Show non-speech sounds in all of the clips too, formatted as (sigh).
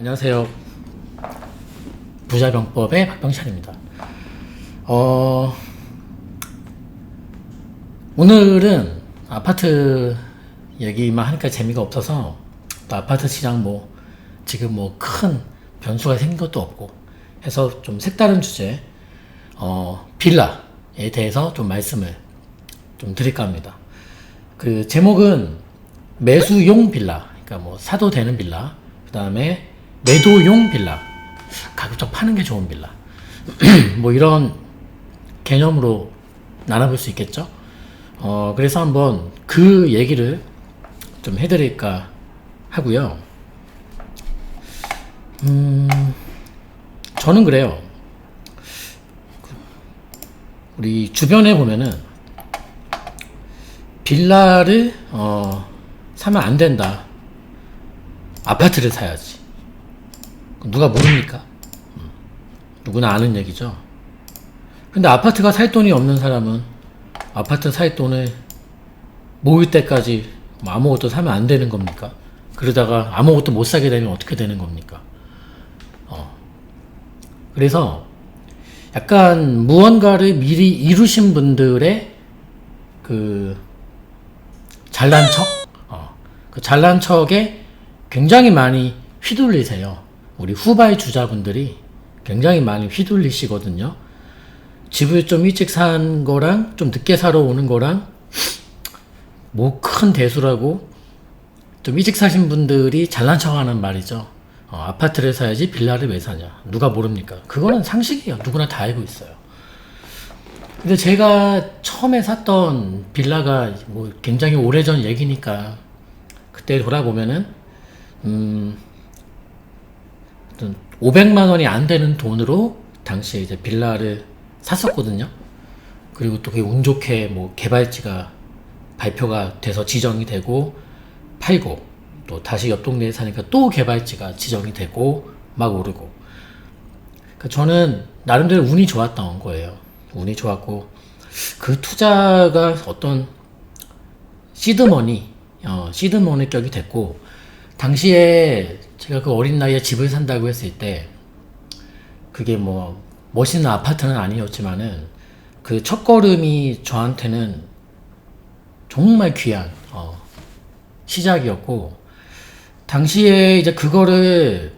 안녕하세요. 부자병법의 박병찬입니다. 어, 오늘은 아파트 얘기만 하니까 재미가 없어서 또 아파트 시장 뭐 지금 뭐 큰 변수가 생긴 것도 없고 해서 좀 색다른 주제 어, 빌라에 대해서 좀 말씀을 좀 드릴까 합니다. 그 제목은 매수용 빌라, 그러니까 뭐 사도 되는 빌라, 그 다음에 매도용 빌라, 가급적 파는 게 좋은 빌라, (clears throat) 뭐 이런 개념으로 나눠볼 수 있겠죠. 어 그래서 한번 그 얘기를 좀 해드릴까 하고요. 음 저는 그래요. 우리 주변에 보면은 빌라를 어, 사면 안 된다. 아파트를 사야지. 누가 모릅니까? 음, 누구나 아는 얘기죠. 근데 아파트가 살 돈이 없는 사람은 아파트 살 돈을 모을 때까지 뭐 아무것도 사면 안 되는 겁니까? 그러다가 아무것도 못 사게 되면 어떻게 되는 겁니까? 어. 그래서 약간 무언가를 미리 이루신 분들의 그 잘난 척? 어, 그 잘난 척에 굉장히 많이 휘둘리세요. 우리 후발 주자분들이 굉장히 많이 휘둘리시거든요. 집을 좀 일찍 산 거랑 좀 늦게 사러 오는 거랑 뭐 큰 대수라고 좀 일찍 사신 분들이 잘난 척 하는 말이죠. 어, 아파트를 사야지 빌라를 왜 사냐. 누가 모릅니까? 그거는 상식이에요. 누구나 다 알고 있어요. 근데 제가 처음에 샀던 빌라가 뭐 굉장히 오래전 얘기니까 그때 돌아보면은 음 500만 원이 안 되는 돈으로 당시에 이제 빌라를 샀었거든요. 그리고 또 그게 운 좋게 뭐 개발지가 발표가 돼서 지정이 되고 팔고 또 다시 옆 동네에 사니까 또 개발지가 지정이 되고 막 오르고 그러니까 저는 나름대로 운이 좋았던 거예요. 운이 좋았고 그 투자가 어떤 시드머니 어, 시드머니 격이 됐고 당시에 제가 그 어린 나이에 집을 산다고 했을 때 그게 뭐 멋있는 아파트는 아니었지만은 그 첫걸음이 저한테는 정말 귀한 어, 시작이었고 당시에 이제 그거를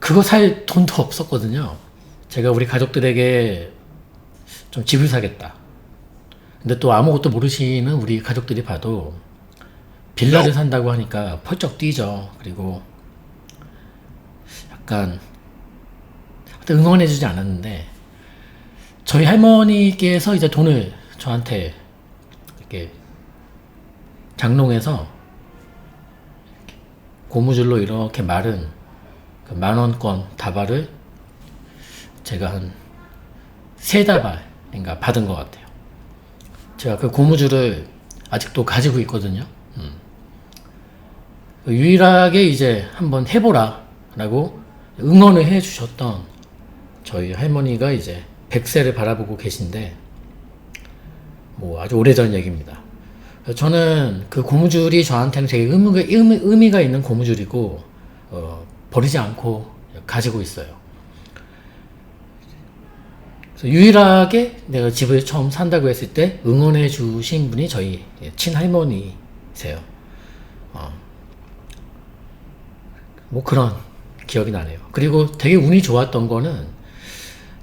그거 살 돈도 없었거든요. 제가 우리 가족들에게 좀 집을 사겠다. 근데 또 아무것도 모르시는 우리 가족들이 봐도 빌라를 산다고 하니까 펄쩍 뛰죠. 그리고 하여튼 응원해주지 않았는데 저희 할머니께서 이제 돈을 저한테 이렇게 장롱에서 고무줄로 이렇게 마른 그 만원권 다발을 제가 한 세 다발인가 받은 것 같아요. 제가 그 고무줄을 아직도 가지고 있거든요. 음. 유일하게 이제 한번 해보라 라고 응원을 해 주셨던 저희 할머니가 이제 100세를 바라보고 계신데 뭐 아주 오래전 얘기입니다. 저는 그 고무줄이 저한테는 되게 의미가, 의미, 의미 가 있는 고무줄이고 어, 버리지 않고 가지고 있어요. 유일하게 내가 집을 처음 산다고 했을 때 응원해 주신 분이 저희 친할머니세요. 어. 뭐 그런 기억이 나네요. 그리고 되게 운이 좋았던 거는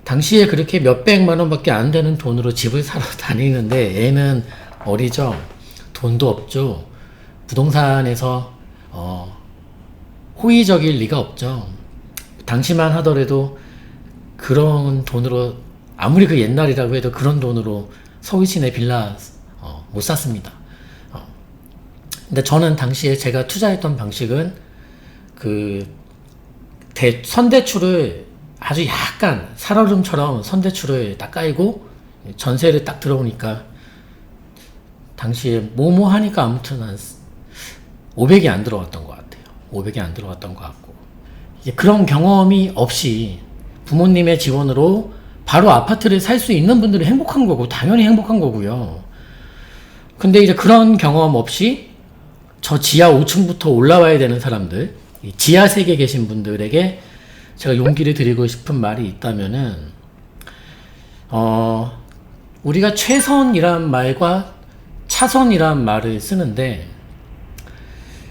당시에 그렇게 몇백만 원밖에 안 되는 돈으로 집을 사러 (laughs) 다니는데 애는 어리죠. 돈도 없죠. 부동산에서 어, 호의적일 리가 없죠. 당시만 하더라도 그런 돈으로 아무리 그 옛날이라고 해도 그런 돈으로 서울 시내 빌라 어, 못 샀습니다. 어. 근데 저는 당시에 제가 투자했던 방식은 그 대, 선대출을 아주 약간 살얼음처럼 선대출을 딱 깔고 전세를 딱 들어오니까 당시에 뭐뭐 하니까 아무튼 한 500이 안 들어왔던 것 같아요. 500이 안 들어왔던 것 같고 그런 경험이 없이 부모님의 지원으로 바로 아파트를 살 수 있는 분들은 행복한 거고 당연히 행복한 거고요. 근데 이제 그런 경험 없이 저 지하 5층부터 올라와야 되는 사람들 이 지하 세계에 계신 분들에게 제가 용기를 드리고 싶은 말이 있다면은 어 우리가 최선이란 말과 차선이란 말을 쓰는데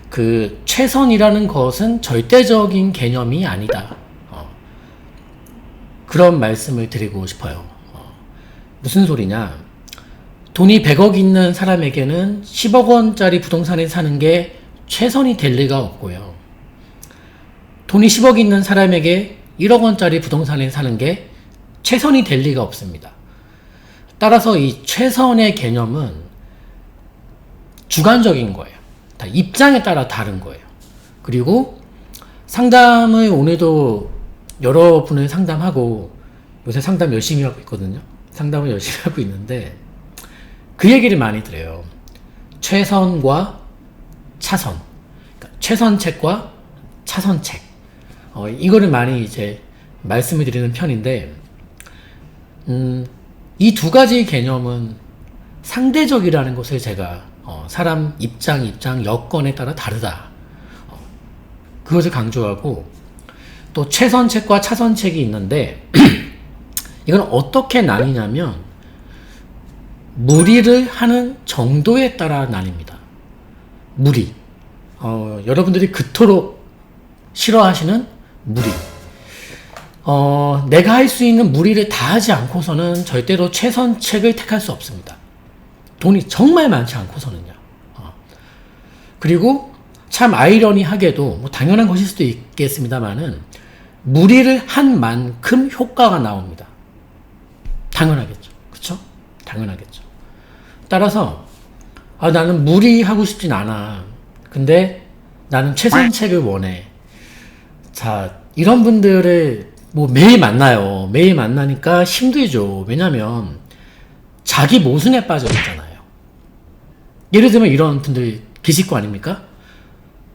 그 최선이라는 것은 절대적인 개념이 아니다. 어, 그런 말씀을 드리고 싶어요. 어, 무슨 소리냐? 돈이 100억 있는 사람에게는 10억 원짜리 부동산에 사는 게 최선이 될 리가 없고요. 돈이 10억 있는 사람에게 1억 원짜리 부동산에 사는 게 최선이 될 리가 없습니다. 따라서 이 최선의 개념은 주관적인 거예요. 다 입장에 따라 다른 거예요. 그리고 상담을 오늘도 여러 분을 상담하고 요새 상담 열심히 하고 있거든요. 상담을 열심히 (laughs) 하고 있는데 그 얘기를 많이 들어요. 최선과 차선. 그러니까 최선책과 차선책. 어, 이거를 많이 이제 말씀을 드리는 편인데, 음, 이 두 가지 개념은 상대적이라는 것을 제가 어, 사람 입장, 입장, 여건에 따라 다르다. 어, 그것을 강조하고 또 최선책과 차선책이 있는데 (clears throat) 이건 어떻게 나뉘냐면 무리를 하는 정도에 따라 나뉩니다. 무리. 어, 여러분들이 그토록 싫어하시는 무리. 어, 내가 할 수 있는 무리를 다 하지 않고서는 절대로 최선책을 택할 수 없습니다. 돈이 정말 많지 않고서는요. 어. 그리고 참 아이러니하게도 뭐 당연한 것일 수도 있겠습니다만은 무리를 한 만큼 효과가 나옵니다. 당연하겠죠. 그렇죠? 당연하겠죠. 따라서 아, 나는 무리하고 싶진 않아. 근데 나는 최선책을 원해. 자, 이런 분들을 뭐 매일 만나요. 매일 만나니까 힘들죠. 왜냐면 자기 모순에 빠져 있잖아요. 예를 들면 이런 분들 계실 거 아닙니까?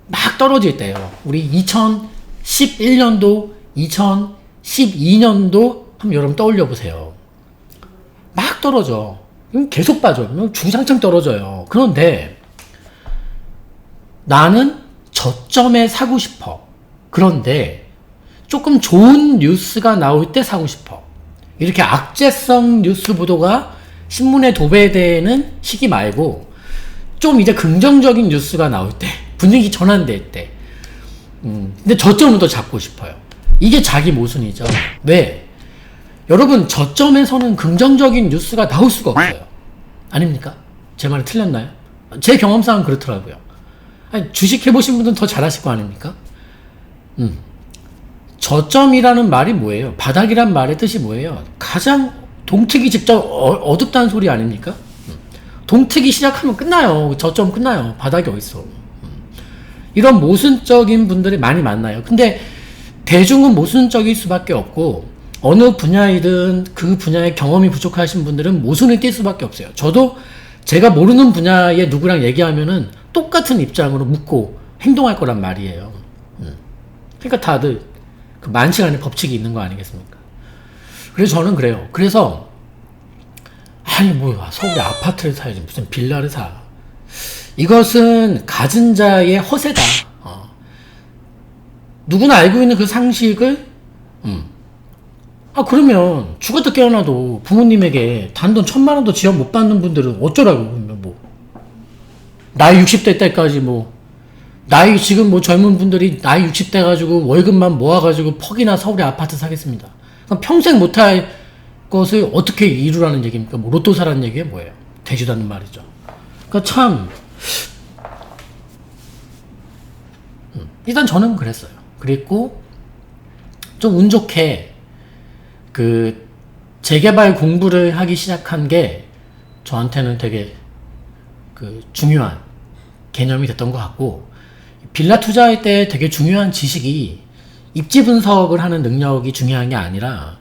막 떨어질 때요. 우리 2011년도, 2012년도 한번 여러분 떠올려 보세요. 막 떨어져. 계속 빠져. 주장창 떨어져요. 그런데 나는 저점에 사고 싶어. 그런데 조금 좋은 뉴스가 나올 때 사고 싶어. 이렇게 악재성 뉴스 보도가 신문에 도배되는 시기 말고 좀 이제 긍정적인 뉴스가 나올 때 분위기 전환될 때 음, 근데 저점을 더 잡고 싶어요. 이게 자기 모순이죠. 왜? 여러분 저점에서는 긍정적인 뉴스가 나올 수가 없어요. 아닙니까? 제 말이 틀렸나요? 제 경험상은 그렇더라고요. 주식 해보신 분들은 더 잘하실 거 아닙니까? 음. 저점이라는 말이 뭐예요? 바닥이란 말의 뜻이 뭐예요? 가장 동트기 직접 어, 둡다는 소리 아닙니까? 음. 동트기 시작하면 끝나요. 저점 끝나요. 바닥이 어딨어. 음. 이런 모순적인 분들이 많이 만나요. 근데 대중은 모순적일 수밖에 없고 어느 분야이든 그 분야의 경험이 부족하신 분들은 모순을 띌 수밖에 없어요. 저도 제가 모르는 분야에 누구랑 얘기하면은 똑같은 입장으로 묻고 행동할 거란 말이에요. 음. 그러니까 다들 그 만시간의 법칙이 있는 거 아니겠습니까? 그래서 저는 그래요. 그래서 아니 뭐야 서울에 아파트를 사야지 무슨 빌라를 사. 이것은 가진 자의 허세다. 어. 누구나 알고 있는 그 상식을 음. 아 그러면 죽었다 깨어나도 부모님에게 단돈 천만 원도 지원 못 받는 분들은 어쩌라고 뭐 나이 60대 때까지 뭐 나이 지금 뭐 젊은 분들이 나이 60대 가지고 월급만 모아가지고 퍽이나 서울에 아파트 사겠습니다. 그럼 평생 못할 것을 어떻게 이루라는 얘기입니까? 뭐 로또 사라는 얘기가 뭐예요? 되지도 않는 말이죠. 그러니까 참 음, 일단 저는 그랬어요. 그랬고 좀 운 좋게 그 재개발 공부를 하기 시작한 게 저한테는 되게 그 중요한 개념이 됐던 것 같고 빌라 투자할 때 되게 중요한 지식이 입지 분석을 하는 능력이 중요한 게 아니라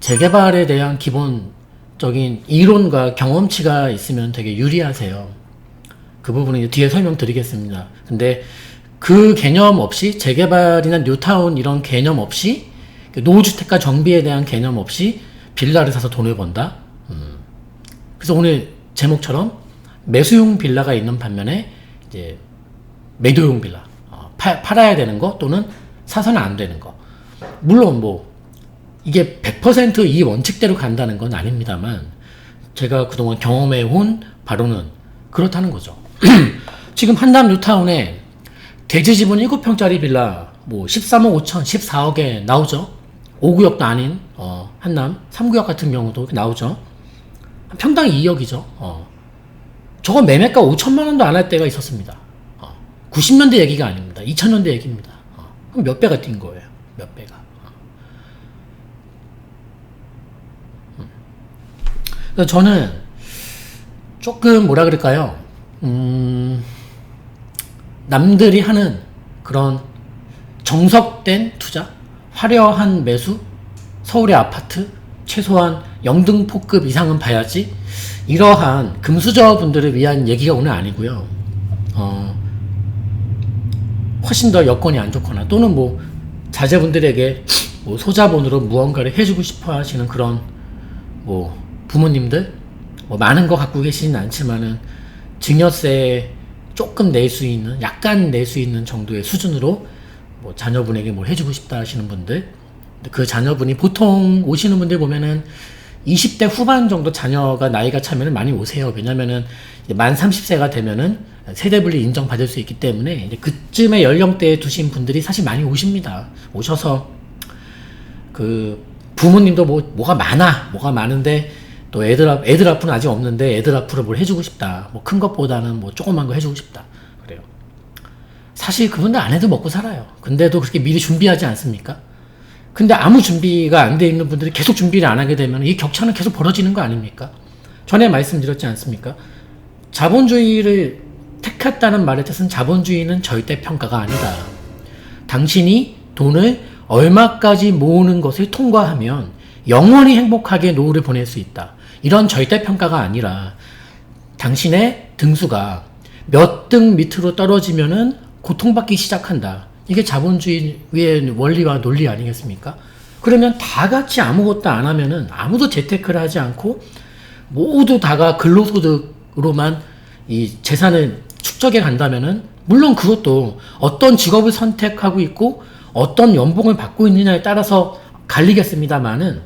재개발에 대한 기본적인 이론과 경험치가 있으면 되게 유리하세요. 그 부분은 뒤에 설명드리겠습니다. 근데 그 개념 없이 재개발이나 뉴타운 이런 개념 없이 노후주택과 정비에 대한 개념 없이 빌라를 사서 돈을 번다. 음. 그래서 오늘 제목처럼 매수용 빌라가 있는 반면에 이제 매도용 빌라, 어, 파- 팔아야 되는 거 또는 사서는 안 되는 거. 물론 뭐 이게 100%이 원칙대로 간다는 건 아닙니다만 제가 그동안 경험해 온 바로는 그렇다는 거죠. (clears throat) 지금 한남 뉴타운에 대지 지분 7평짜리 빌라 뭐 13억 5천, 14억에 나오죠. 5구역도 아닌 어, 한남 3구역 같은 경우도 나오죠. 평당 2억이죠. 어. 저거 매매가 5천만 원도 안 할 때가 있었습니다. 어. 90년대 얘기가 아닙니다. 2000년대 얘기입니다. 어. 그럼 몇 배가 뛴 거예요? 몇 배가. 어. 음. 저는 조금 뭐라 그럴까요? 음, 남들이 하는 그런 정석된 투자, 화려한 매수, 서울의 아파트, 최소한 영등포급 이상은 봐야지 이러한 금수저 분들을 위한 얘기가 오늘 아니고요. 어, 훨씬 더 여건이 안 좋거나 또는 뭐 자제분들에게 뭐 소자본으로 무언가를 해주고 싶어 하시는 그런 뭐 부모님들 뭐 많은 거 갖고 계시진 않지만은 증여세 조금 낼 수 있는 약간 낼 수 있는 정도의 수준으로 뭐 자녀분에게 뭘 해주고 싶다 하시는 분들 그 자녀분이 보통 오시는 분들 보면은 20대 후반 정도 자녀가 나이가 차면은 많이 오세요. 왜냐면은 만 30세가 되면은 세대분리 인정받을 수 있기 때문에 그쯤의 연령대에 두신 분들이 사실 많이 오십니다. 오셔서 그 부모님도 뭐 뭐가 많아 뭐가 많은데 또 애들 앞 애들 앞은 아직 없는데 애들 앞으로 뭘 해주고 싶다. 뭐 큰 것보다는 뭐 조그만 거 해주고 싶다. 그래요. 사실 그분들 안 해도 먹고 살아요. 근데도 그렇게 미리 준비하지 않습니까? 근데 아무 준비가 안 돼 있는 분들이 계속 준비를 안 하게 되면 이 격차는 계속 벌어지는 거 아닙니까? 전에 말씀드렸지 않습니까? 자본주의를 택했다는 말의 뜻은 자본주의는 절대 평가가 아니다 당신이 돈을 얼마까지 모으는 것을 통과하면 영원히 행복하게 노후를 보낼 수 있다. 이런 절대 평가가 아니라 당신의 등수가 몇 등 밑으로 떨어지면은 고통받기 시작한다. 이게 자본주의의 원리와 논리 아니겠습니까? 그러면 다 같이 아무것도 안 하면은 아무도 재테크를 하지 않고 모두 다가 근로소득으로만 이 재산을 축적해 간다면은 물론 그것도 어떤 직업을 선택하고 있고 어떤 연봉을 받고 있느냐에 따라서 갈리겠습니다만은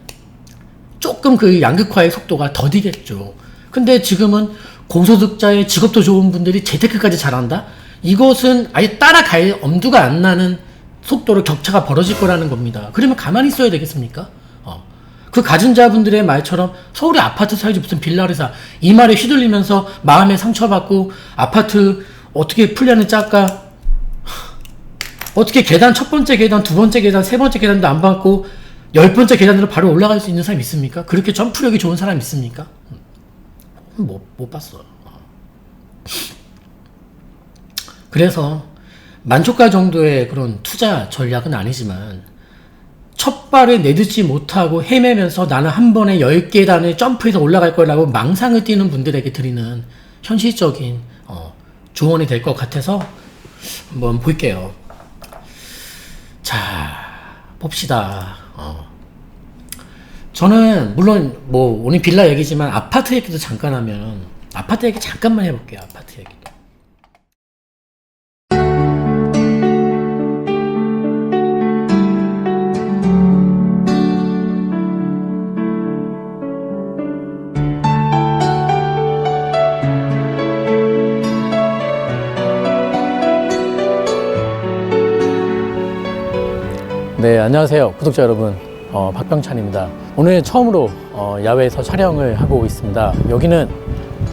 조금 그 양극화의 속도가 더디겠죠. 근데 지금은 고소득자의 직업도 좋은 분들이 재테크까지 잘한다? 이것은 아예 따라갈 엄두가 안 나는 속도로 격차가 벌어질 거라는 겁니다. 그러면 가만히 있어야 되겠습니까? 어. 그 가진 자분들의 말처럼 서울에 아파트 사야지 무슨 빌라를 사. 이 말에 휘둘리면서 마음에 상처받고 아파트 어떻게 플랜을 짤까? 어떻게 계단 첫 번째 계단, 두 번째 계단, 세 번째 계단도 안 받고 열 번째 계단으로 바로 올라갈 수 있는 사람 있습니까? 그렇게 점프력이 좋은 사람 있습니까? 음, 못, 못 봤어. 그래서 만족가 정도의 그런 투자 전략은 아니지만 첫 발을 내딛지 못하고 헤매면서 나는 한 번에 10계단을 점프해서 올라갈 거라고 망상을 띄는 분들에게 드리는 현실적인 어, 조언이 될 것 같아서 한번 볼게요. 자, 봅시다. 어. 저는 물론 뭐 오늘 빌라 얘기지만 아파트 얘기도 잠깐 하면 아파트 얘기 잠깐만 해볼게요. 아파트 얘기 네, 안녕하세요. 구독자 여러분. 어, 박병찬입니다. 오늘 처음으로 어, 야외에서 촬영을 하고 있습니다. 여기는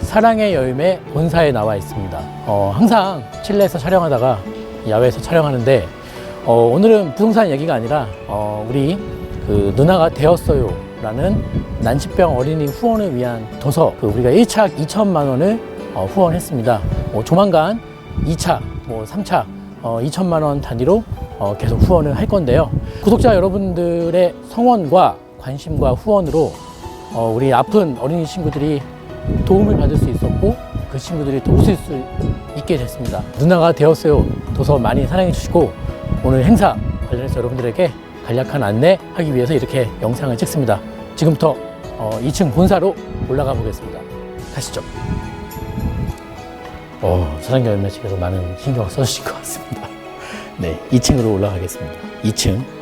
사랑의 열매 본사에 나와 있습니다. 어, 항상 실내에서 촬영하다가 야외에서 촬영하는데 어, 오늘은 부동산 얘기가 아니라 어, 우리 그 누나가 되었어요 라는 난치병 어린이 후원을 위한 도서 그 우리가 1차 2천만 원을 어, 후원했습니다. 뭐 조만간 2차, 뭐 3차 어, 2천만 원 단위로 어, 계속 후원을 할 건데요. 구독자 여러분들의 성원과 관심과 후원으로 어, 우리 아픈 어린이 친구들이 도움을 받을 수 있었고 그 친구들이 또 웃을 수 있게 됐습니다. 누나가 되었어요. 도서 많이 사랑해 주시고 오늘 행사 관련해서 여러분들에게 간략한 안내하기 위해서 이렇게 영상을 찍습니다. 지금부터 어, 2층 본사로 올라가 보겠습니다. 가시죠. 어, 사랑의 열매 측에서 많은 신경을 써주신 것 같습니다. (laughs) 네, 2층으로 올라가겠습니다. 2층.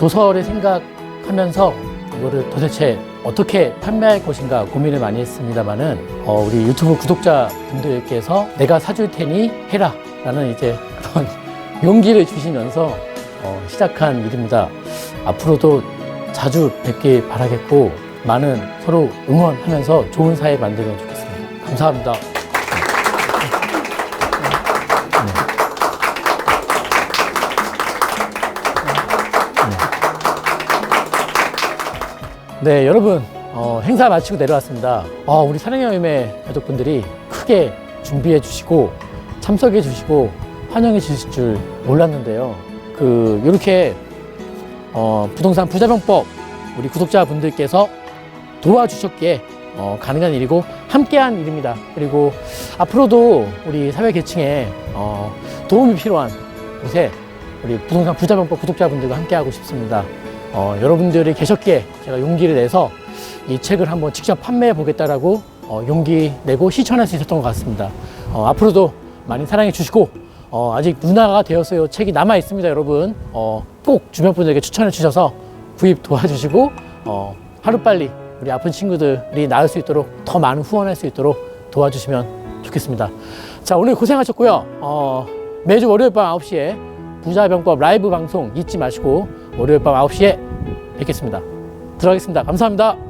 도서를 생각하면서 이거를 도대체 어떻게 판매할 것인가 고민을 많이 했습니다만은 어, 우리 유튜브 구독자 분들께서 내가 사줄 테니 해라 라는 이제 그런 (laughs) 용기를 주시면서 어, 시작한 일입니다. 앞으로도 자주 뵙길 바라겠고 많은 서로 응원하면서 좋은 사회 만들면 좋겠습니다. 감사합니다. 네, 여러분, 어, 행사 마치고 내려왔습니다. 어, 우리 사랑의 열매 가족분들이 크게 준비해 주시고, 참석해 주시고, 환영해 주실 줄 몰랐는데요. 그, 요렇게, 어, 부동산 부자병법, 우리 구독자분들께서 도와주셨기에, 어, 가능한 일이고, 함께한 일입니다. 그리고 앞으로도 우리 사회 계층에, 어, 도움이 필요한 곳에 우리 부동산 부자병법 구독자분들과 함께하고 싶습니다. 어, 여러분들이 계셨기에 제가 용기를 내서 이 책을 한번 직접 판매해 보겠다라고 어, 용기 내고 실천할 수 있었던 것 같습니다. 어, 앞으로도 많이 사랑해 주시고 어, 아직 누나가 되었어요 책이 남아 있습니다, 여러분. 어, 꼭 주변 분들에게 추천해 주셔서 구입 도와주시고 어, 하루 빨리 우리 아픈 친구들이 나을 수 있도록 더 많은 후원할 수 있도록 도와주시면 좋겠습니다. 자 오늘 고생하셨고요. 어, 매주 월요일 밤 9시에 부자병법 라이브 방송 잊지 마시고 월요일 밤 9시에 뵙겠습니다. 들어가겠습니다. 감사합니다.